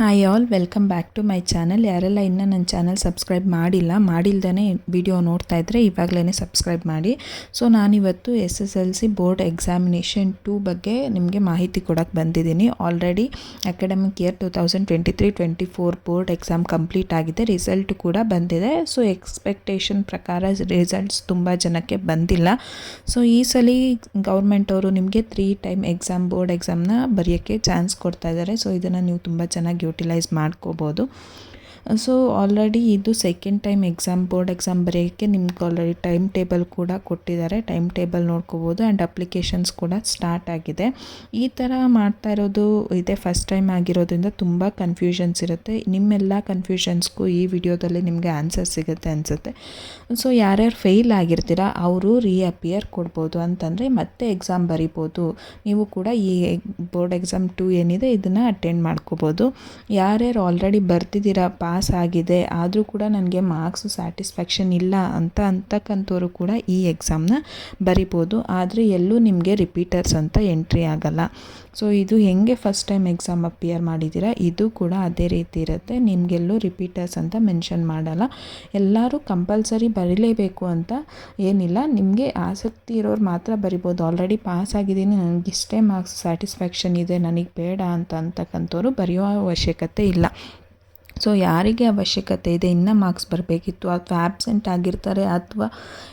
Hi all welcome back to my channel ಯಾರೆಲ್ಲ ಇನ್ನೂ ನನ್ನ ಚಾನಲ್ ಸಬ್ಸ್ಕ್ರೈಬ್ ಮಾಡಿಲ್ಲ ಮಾಡಿಲ್ದೇ ವಿಡಿಯೋ ನೋಡ್ತಾ ಇದ್ದರೆ ಇವಾಗಲೇ ಸಬ್ಸ್ಕ್ರೈಬ್ ಮಾಡಿ. ಸೊ ನಾನಿವತ್ತು S S L C board examination two ಬಗ್ಗೆ ನಿಮಗೆ ಮಾಹಿತಿ ಕೊಡೋಕ್ಕೆ ಬಂದಿದ್ದೀನಿ. Already academic year two thousand twenty three twenty four board exam complete ಆಗಿದೆ. ರಿಸಲ್ಟ್ ಕೂಡ ಬಂದಿದೆ. ಸೊ ಎಕ್ಸ್ಪೆಕ್ಟೇಷನ್ ಪ್ರಕಾರ ರಿಸಲ್ಟ್ಸ್ ತುಂಬ ಜನಕ್ಕೆ ಬಂದಿಲ್ಲ. ಸೊ ಈ ಸಲ ಗೌರ್ಮೆಂಟ್ ಅವರು ನಿಮಗೆ ತ್ರೀ ಟೈಮ್ ಎಕ್ಸಾಮ್ ಬೋರ್ಡ್ ಎಕ್ಸಾಮ್ನ ಬರೆಯೋಕ್ಕೆ ಚಾನ್ಸ್ ಕೊಡ್ತಾ ಇದ್ದಾರೆ ಸೊ ಇದನ್ನು ನೀವು ತುಂಬ ಚೆನ್ನಾಗಿ ಯೂಟಿಲೈಸ್ ಮಾಡ್ಕೋಬೋದು. ಸೊ ಆಲ್ರೆಡಿ ಇದು second time exam board exam ಬರೆಯೋಕ್ಕೆ ನಿಮ್ಗೆ ಆಲ್ರೆಡಿ ಟೈಮ್ ಟೇಬಲ್ ಕೂಡ ಕೊಟ್ಟಿದ್ದಾರೆ. ಟೈಮ್ ಟೇಬಲ್ ನೋಡ್ಕೋಬೋದು ಆ್ಯಂಡ್ ಅಪ್ಲಿಕೇಶನ್ಸ್ ಕೂಡ ಸ್ಟಾರ್ಟ್ ಆಗಿದೆ. ಈ ಥರ ಮಾಡ್ತಾ ಇರೋದು ಇದೇ ಫಸ್ಟ್ ಟೈಮ್ ಆಗಿರೋದ್ರಿಂದ ತುಂಬ ಕನ್ಫ್ಯೂಷನ್ಸ್ ಇರುತ್ತೆ. ನಿಮ್ಮೆಲ್ಲ ಕನ್ಫ್ಯೂಷನ್ಸ್ಗೂ ಈ ವಿಡಿಯೋದಲ್ಲಿ ನಿಮಗೆ ಆನ್ಸರ್ ಸಿಗುತ್ತೆ ಅನಿಸುತ್ತೆ. ಸೊ ಯಾರ್ಯಾರು ಫೇಲ್ ಆಗಿರ್ತೀರ, ಅವರು ರೀಅಪಿಯರ್ ಕೊಡ್ಬೋದು ಅಂತಂದರೆ ಮತ್ತೆ ಎಕ್ಸಾಮ್ ಬರಿಬೋದು. ನೀವು ಕೂಡ ಈ ಬೋರ್ಡ್ ಎಕ್ಸಾಮ್ ಟು ಏನಿದೆ, ಇದನ್ನು ಅಟೆಂಡ್ ಮಾಡ್ಕೋಬೋದು. ಯಾರ್ಯಾರು ಆಲ್ರೆಡಿ ಬರ್ತಿದ್ದೀರಾ ಪಾಸ್ ಆಗಿದೆ, ಆದರೂ ಕೂಡ ನನಗೆ ಮಾರ್ಕ್ಸ್ ಸ್ಯಾಟಿಸ್ಫ್ಯಾಕ್ಷನ್ ಇಲ್ಲ ಅಂತ ಅಂತಕ್ಕಂಥವ್ರು ಕೂಡ ಈ ಎಕ್ಸಾಮ್ನ ಬರಿಬೋದು. ಆದರೆ ಎಲ್ಲೂ ನಿಮಗೆ ರಿಪೀಟರ್ಸ್ ಅಂತ ಎಂಟ್ರಿ ಆಗಲ್ಲ. ಸೊ ಇದು ಹೆಂಗೆ ಫಸ್ಟ್ ಟೈಮ್ ಎಕ್ಸಾಮ್ ಅಪಿಯರ್ ಮಾಡಿದ್ದೀರಾ, ಇದು ಕೂಡ ಅದೇ ರೀತಿ ಇರುತ್ತೆ. ನಿಮಗೆಲ್ಲೂ ರಿಪೀಟರ್ಸ್ ಅಂತ ಮೆನ್ಷನ್ ಮಾಡಲ್ಲ. ಎಲ್ಲರೂ ಕಂಪಲ್ಸರಿ ಬರೀಲೇಬೇಕು ಅಂತ ಏನಿಲ್ಲ. ನಿಮಗೆ ಆಸಕ್ತಿ ಇರೋರು ಮಾತ್ರ ಬರಿಬೋದು. ಆಲ್ರೆಡಿ ಪಾಸ್ ಆಗಿದ್ದೀನಿ ಇಷ್ಟೇ ಮಾರ್ಕ್ಸ್ ಸ್ಯಾಟಿಸ್ಫ್ಯಾಕ್ಷನ್ ಇದೆ, ನನಗೆ ಬೇಡ ಅಂತ ಅಂತಕ್ಕಂಥವ್ರು ಬರೆಯೋ ಅವಶ್ಯಕತೆ ಇಲ್ಲ. ಸೊ ಯಾರಿಗೆ ಅವಶ್ಯಕತೆ ಇದೆ? ಇನ್ನೂ ಮಾರ್ಕ್ಸ್ ಬರಬೇಕಿತ್ತು. ಅಥವಾ ಆ್ಯಬ್ಸೆಂಟ್ ಆಗಿರ್ತಾರೆ, ಅಥವಾ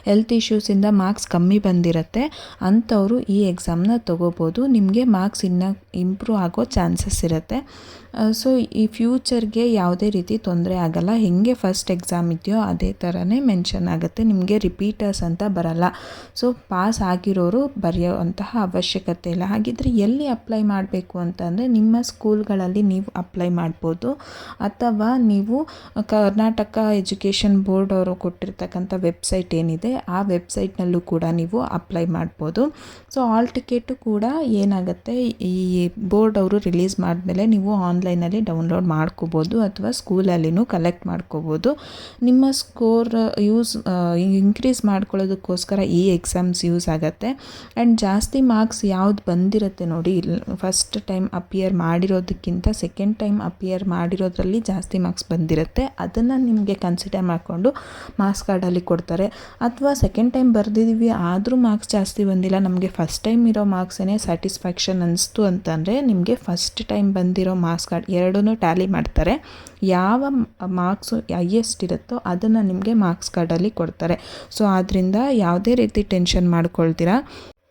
ಹೆಲ್ತ್ ಇಶ್ಯೂಸಿಂದ ಮಾರ್ಕ್ಸ್ ಕಮ್ಮಿ ಬಂದಿರುತ್ತೆ. ಅಂಥವರು ಈ ಎಕ್ಸಾಮ್ನ ತೊಗೋಬೋದು. ನಿಮಗೆ ಮಾರ್ಕ್ಸ್ ಇನ್ನೂ ಇಂಪ್ರೂವ್ ಆಗೋ ಚಾನ್ಸಸ್ ಇರುತ್ತೆ. ಸೊ ಈ ಫ್ಯೂಚರ್ಗೆ ಯಾವುದೇ ರೀತಿ ತೊಂದರೆ ಆಗಲ್ಲ. ಹೆಂಗೆ ಫಸ್ಟ್ ಎಕ್ಸಾಮ್ ಇದೆಯೋ ಅದೇ ಥರನೇ ಮೆನ್ಷನ್ ಆಗುತ್ತೆ. ನಿಮಗೆ ರಿಪೀಟರ್ಸ್ ಅಂತ ಬರಲ್ಲ. ಸೊ ಪಾಸ್ ಆಗಿರೋರು ಬರೆಯುವಂತಹ ಅವಶ್ಯಕತೆ ಇಲ್ಲ. ಹಾಗಿದ್ರೆ ಎಲ್ಲಿ ಅಪ್ಲೈ ಮಾಡಬೇಕು ಅಂತಂದರೆ ನಿಮ್ಮ ಸ್ಕೂಲ್ಗಳಲ್ಲಿ ನೀವು ಅಪ್ಲೈ ಮಾಡ್ಬೋದು. ಅಥವಾ ನೀವು ಕರ್ನಾಟಕ ಎಜುಕೇಷನ್ ಬೋರ್ಡ್ ಅವರು ಕೊಟ್ಟಿರ್ತಕ್ಕಂಥ ವೆಬ್ಸೈಟ್ ಏನಿದೆ, ಆ ವೆಬ್ಸೈಟ್ನಲ್ಲೂ ಕೂಡ ನೀವು ಅಪ್ಲೈ ಮಾಡ್ಬೋದು. ಸೊ ಆಲ್ ಟಿಕೆಟು ಕೂಡ ಏನಾಗುತ್ತೆ, ಈ ಬೋರ್ಡ್ ಅವರು ರಿಲೀಸ್ ಮಾಡಿದ್ಮೇಲೆ ನೀವು ಆನ್ಲೈನಲ್ಲಿ ಡೌನ್ಲೋಡ್ ಮಾಡ್ಕೋಬೋದು ಅಥವಾ ಸ್ಕೂಲಲ್ಲಿನೂ ಕಲೆಕ್ಟ್ ಮಾಡ್ಕೋಬೋದು. ನಿಮ್ಮ ಸ್ಕೋರ್ ಯೂಸ್ ಇನ್ಕ್ರೀಸ್ ಮಾಡ್ಕೊಳ್ಳೋದಕ್ಕೋಸ್ಕರ ಈ ಎಕ್ಸಾಮ್ಸ್ ಯೂಸ್ ಆಗುತ್ತೆ. ಆ್ಯಂಡ್ ಜಾಸ್ತಿ ಮಾರ್ಕ್ಸ್ ಯಾವ್ದು ಬಂದಿರುತ್ತೆ ನೋಡಿ ಫಸ್ಟ್ ಟೈಮ್ ಅಪಿಯರ್ ಮಾಡಿರೋದಕ್ಕಿಂತ ಸೆಕೆಂಡ್ ಟೈಮ್ ಅಪಿಯರ್ ಮಾಡಿರೋದ್ರಲ್ಲಿ ಜಾಸ್ತಿ ಮಾರ್ಕ್ಸ್ ಬಂದಿರುತ್ತೆ. ಅದನ್ನು ನಿಮಗೆ ಕನ್ಸಿಡರ್ ಮಾಡಿಕೊಂಡು ಮಾರ್ಕ್ಸ್ ಕಾರ್ಡಲ್ಲಿ ಕೊಡ್ತಾರೆ. ಅಥವಾ ಸೆಕೆಂಡ್ ಟೈಮ್ ಬರೆದಿದ್ದೀವಿ ಆದರೂ ಮಾರ್ಕ್ಸ್ ಜಾಸ್ತಿ ಬಂದಿಲ್ಲ, ನಮಗೆ ಫಸ್ಟ್ ಟೈಮ್ ಇರೋ ಮಾರ್ಕ್ಸೇ ಸ್ಯಾಟಿಸ್ಫ್ಯಾಕ್ಷನ್ ಅನಿಸ್ತು ಅಂತಂದರೆ ನಿಮಗೆ ಫಸ್ಟ್ ಟೈಮ್ ಬಂದಿರೋ ಮಾರ್ಕ್ಸ್ ಕಾರ್ಡ್ ಎರಡೂ ಟ್ಯಾಲಿ ಮಾಡ್ತಾರೆ. ಯಾವ ಮಾರ್ಕ್ಸು ಹೈಯೆಸ್ಟ್ ಇರುತ್ತೋ ಅದನ್ನು ನಿಮಗೆ ಮಾರ್ಕ್ಸ್ ಕಾರ್ಡಲ್ಲಿ ಕೊಡ್ತಾರೆ. ಸೊ ಆದ್ದರಿಂದ ಯಾವುದೇ ರೀತಿ ಟೆನ್ಷನ್ ಮಾಡ್ಕೊಳ್ತೀರಾ.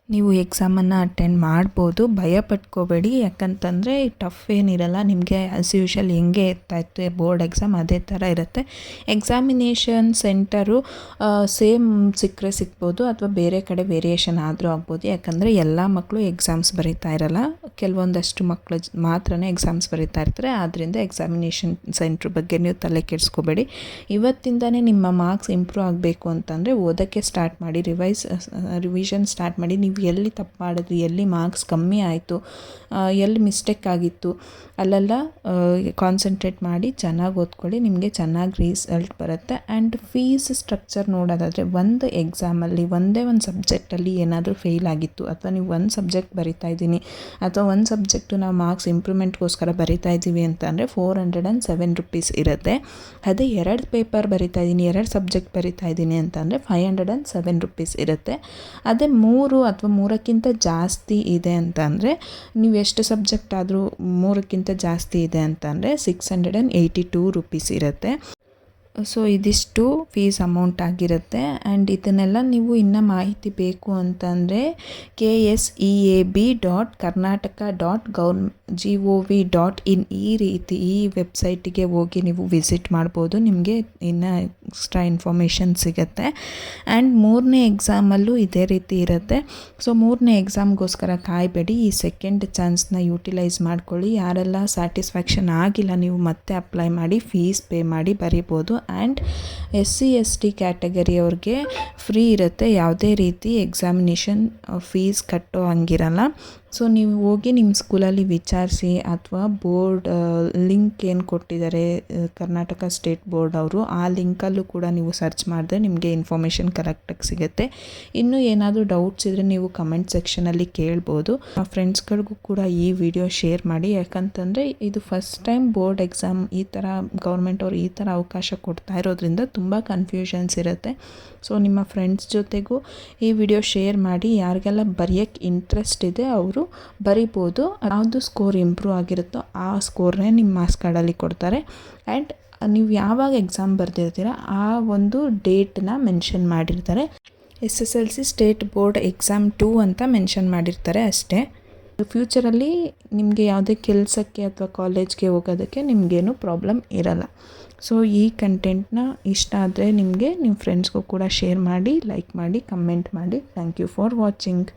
ನೀವು ಎಕ್ಸಾಮನ್ನು ಅಟೆಂಡ್ ಮಾಡ್ಬೋದು. ಭಯ ಪಟ್ಕೋಬೇಡಿ ಯಾಕಂತಂದರೆ ಟಫ್ ಏನಿರಲ್ಲ. ನಿಮಗೆ ಆ್ಯಸ್ ಯೂಶಲ್ ಹೆಂಗೆ ಇರ್ತಾಯಿತ್ತು ಬೋರ್ಡ್ ಎಕ್ಸಾಮ್ ಅದೇ ಥರ ಇರುತ್ತೆ. ಎಕ್ಸಾಮಿನೇಷನ್ ಸೆಂಟರು ಸೇಮ್ ಸಿಕ್ಕರೆ ಸಿಗ್ಬೋದು. ಅಥವಾ ಬೇರೆ ಕಡೆ ವೇರಿಯೇಷನ್ ಆದರೂ ಆಗ್ಬೋದು. ಯಾಕಂದರೆ ಎಲ್ಲ ಮಕ್ಕಳು ಎಕ್ಸಾಮ್ಸ್ ಬರೀತಾ ಇರಲ್ಲ. ಕೆಲವೊಂದಷ್ಟು ಮಕ್ಕಳು ಮಾತ್ರನೇ ಎಕ್ಸಾಮ್ಸ್ ಬರೀತಾ ಇರ್ತಾರೆ. ಆದ್ದರಿಂದ ಎಕ್ಸಾಮಿನೇಷನ್ ಸೆಂಟ್ರ್ ಬಗ್ಗೆ ನೀವು ತಲೆ ಕೆಡಿಸ್ಕೋಬೇಡಿ. ಇವತ್ತಿಂದನೇ ನಿಮ್ಮ ಮಾರ್ಕ್ಸ್ ಇಂಪ್ರೂವ್ ಆಗಬೇಕು ಅಂತಂದರೆ ಓದೋಕ್ಕೆ ಸ್ಟಾರ್ಟ್ ಮಾಡಿ ರಿವೈಸ್ ರಿವಿಷನ್ ಸ್ಟಾರ್ಟ್ ಮಾಡಿ ನೀವು ಎಲ್ಲಿ ತಪ್ಪು ಮಾಡಿದ್ರಿ, ಎಲ್ಲಿ ಮಾರ್ಕ್ಸ್ ಕಮ್ಮಿ ಆಯಿತು ಎಲ್ಲಿ ಮಿಸ್ಟೇಕ್ ಆಗಿತ್ತು, ಅಲ್ಲೆಲ್ಲ ಕಾನ್ಸಂಟ್ರೇಟ್ ಮಾಡಿ ಚೆನ್ನಾಗಿ ಓದ್ಕೊಳ್ಳಿ, ನಿಮಗೆ ಚೆನ್ನಾಗಿ ರಿಸಲ್ಟ್ ಬರುತ್ತೆ. ಆ್ಯಂಡ್ ಫೀಸ್ ಸ್ಟ್ರಕ್ಚರ್ ನೋಡೋದಾದರೆ ಒಂದು ಎಕ್ಸಾಮಲ್ಲಿ ಒಂದೇ ಒಂದು ಸಬ್ಜೆಕ್ಟಲ್ಲಿ ಏನಾದರೂ ಫೇಲ್ ಆಗಿತ್ತು, ಅಥವಾ ನೀವು ಒಂದು ಸಬ್ಜೆಕ್ಟ್ ಬರಿತಾ ಇದ್ದೀನಿ, ಅಥವಾ ಒಂದು ಸಬ್ಜೆಕ್ಟು ನಾವು ಮಾರ್ಕ್ಸ್ ಇಂಪ್ರೂವ್ಮೆಂಟ್ಗೋಸ್ಕರ ಬರಿತಾ ಇದ್ದೀವಿ ಅಂತಂದರೆ four hundred and seven rupees ಇರುತ್ತೆ. ಅದೇ ಎರಡು ಪೇಪರ್ ಬರಿತಾ ಇದ್ದೀನಿ, ಎರಡು ಸಬ್ಜೆಕ್ಟ್ ಬರಿತಾ ಇದ್ದೀನಿ ಅಂತಂದರೆ five hundred and seven rupees ಇರುತ್ತೆ. ಅದೇ ಮೂರು ಅಥವಾ ಮೂರಕ್ಕಿಂತ ಜಾಸ್ತಿ ಇದೆ ಅಂತಂದರೆ ನೀವು ಎಷ್ಟು ಸಬ್ಜೆಕ್ಟ್ ಆದರೂ ಮೂರಕ್ಕಿಂತ ಜಾಸ್ತಿ ಇದೆ ಅಂತಂದರೆ six hundred and eighty two rupees ಇರುತ್ತೆ. ಸೊ ಇದಿಷ್ಟು ಫೀಸ್ ಅಮೌಂಟ್ ಆಗಿರುತ್ತೆ. ಆ್ಯಂಡ್ ಇದನ್ನೆಲ್ಲ ನೀವು ಇನ್ನೂ ಮಾಹಿತಿ ಬೇಕು ಅಂತಂದರೆ K S E A B dot Karnataka dot gov G O V dot in ಈ ರೀತಿ ಈ ವೆಬ್ಸೈಟಿಗೆ ಹೋಗಿ ನೀವು ವಿಸಿಟ್ ಮಾಡ್ಬೋದು. ನಿಮಗೆ ಇನ್ನು ಎಕ್ಸ್ಟ್ರಾ ಇನ್ಫಾರ್ಮೇಷನ್ ಸಿಗುತ್ತೆ. ಆ್ಯಂಡ್ ಮೂರನೇ ಎಕ್ಸಾಮಲ್ಲೂ ಇದೇ ರೀತಿ ಇರುತ್ತೆ. ಸೊ ಮೂರನೇ ಎಕ್ಸಾಮ್ಗೋಸ್ಕರ ಕಾಯಬೇಡಿ. ಈ ಸೆಕೆಂಡ್ ಚಾನ್ಸ್ನ ಯೂಟಿಲೈಸ್ ಮಾಡ್ಕೊಳ್ಳಿ. ಯಾರೆಲ್ಲ ಸ್ಯಾಟಿಸ್ಫ್ಯಾಕ್ಷನ್ ಆಗಿಲ್ಲ, ನೀವು ಮತ್ತೆ ಅಪ್ಲೈ ಮಾಡಿ ಫೀಸ್ ಪೇ ಮಾಡಿ ಬರಿಬೋದು. And S C S T ಕ್ಯಾಟಗರಿಯವ್ರಿಗೆ free ಇರುತ್ತೆ. ಯಾವುದೇ ರೀತಿ ಎಕ್ಸಾಮಿನೇಷನ್ ಫೀಸ್ ಕಟ್ಟೋ ಹಂಗಿರಲ್ಲ. ಸೊ ನೀವು ಹೋಗಿ ನಿಮ್ಮ ಸ್ಕೂಲಲ್ಲಿ ವಿಚಾರಿಸಿ ಅಥವಾ ಬೋರ್ಡ್ ಲಿಂಕ್ ಏನು ಕೊಟ್ಟಿದ್ದಾರೆ ಕರ್ನಾಟಕ ಸ್ಟೇಟ್ ಬೋರ್ಡ್ ಅವರು, ಆ ಲಿಂಕಲ್ಲೂ ಕೂಡ ನೀವು ಸರ್ಚ್ ಮಾಡಿದ್ರೆ ನಿಮಗೆ ಇನ್ಫಾರ್ಮೇಷನ್ ಕರೆಕ್ಟಾಗಿ ಸಿಗುತ್ತೆ. ಇನ್ನೂ ಏನಾದರೂ ಡೌಟ್ಸ್ ಇದ್ದರೆ ನೀವು ಕಮೆಂಟ್ ಸೆಕ್ಷನಲ್ಲಿ ಕೇಳ್ಬೋದು. ಆ ಫ್ರೆಂಡ್ಸ್ಗಳಿಗೂ ಕೂಡ ಈ ವಿಡಿಯೋ ಶೇರ್ ಮಾಡಿ, ಯಾಕಂತಂದರೆ ಇದು ಫಸ್ಟ್ ಟೈಮ್ ಬೋರ್ಡ್ ಎಕ್ಸಾಮ್ ಈ ಥರ ಗೌರ್ಮೆಂಟ್ ಅವರು ಈ ಥರ ಅವಕಾಶ ಕೊಡ್ತಾ ಇರೋದ್ರಿಂದ ತುಂಬ ಕನ್ಫ್ಯೂಷನ್ಸ್ ಇರುತ್ತೆ. ಸೊ ನಿಮ್ಮ ಫ್ರೆಂಡ್ಸ್ ಜೊತೆಗೂ ಈ ವಿಡಿಯೋ ಶೇರ್ ಮಾಡಿ, ಯಾರಿಗೆಲ್ಲ ಬರೆಯೋಕ್ಕೆ ಇಂಟ್ರೆಸ್ಟ್ ಇದೆ, ಅವರು ಬರಿಬೋದು. ಯಾವುದು ಸ್ಕೋರ್ ಇಂಪ್ರೂವ್ ಆಗಿರುತ್ತೋ ಆ ಸ್ಕೋರ್ನೇ ನಿಮ್ಮ ಮಾರ್ಕ್ಸ್ ಕಾರ್ಡಲ್ಲಿ ಕೊಡ್ತಾರೆ. ಆ್ಯಂಡ್ ನೀವು ಯಾವಾಗ ಎಕ್ಸಾಮ್ ಬರೆದಿರ್ತೀರ, ಆ ಒಂದು ಡೇಟನ್ನ ಮೆನ್ಷನ್ ಮಾಡಿರ್ತಾರೆ. S S L C state board exam two ಅಂತ ಮೆನ್ಷನ್ ಮಾಡಿರ್ತಾರೆ ಅಷ್ಟೇ. ಫ್ಯೂಚರಲ್ಲಿ ನಿಮಗೆ ಯಾವುದೇ ಕೆಲಸಕ್ಕೆ ಅಥವಾ ಕಾಲೇಜ್ಗೆ ಹೋಗೋದಕ್ಕೆ ನಿಮಗೇನು ಪ್ರಾಬ್ಲಮ್ ಇರಲ್ಲ. ಸೊ ಈ ಕಂಟೆಂಟ್ನ ಇಷ್ಟ ಆದರೆ ನಿಮಗೆ ನಿಮ್ಮ ಫ್ರೆಂಡ್ಸ್ಗೂ ಕೂಡ ಶೇರ್ ಮಾಡಿ ಲೈಕ್ ಮಾಡಿ ಕಮೆಂಟ್ ಮಾಡಿ. Thank you for watching